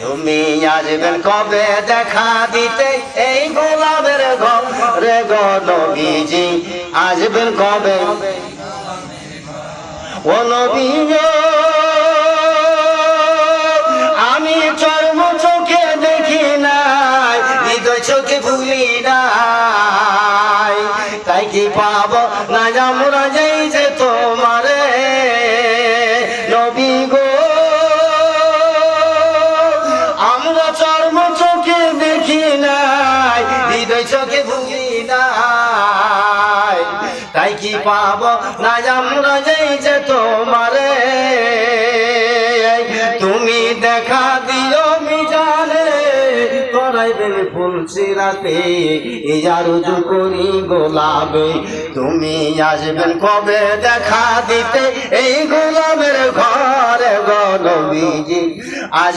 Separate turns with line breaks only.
তুমি আসবেন কবে দেখা দিতে? এই গোলাপের ঘরে গো নবীজি, আসবেন কবে? ও আমি চর্ম চোখে দেখি নাই, হৃদয় চোখে ভুলি নাই। তাই কি পাব? না আমরা যাই যে তাই কি পাব? না আমরা যাই যে তোমারে। তুমি দেখা দিও মিজানে করাইবেন ফুলসি রাতে ইয়ার উজু করি গোলাপে। তুমি আসবেন কবে দেখা দিতে? এই গোলাপের ঘরে গলবিজি আজ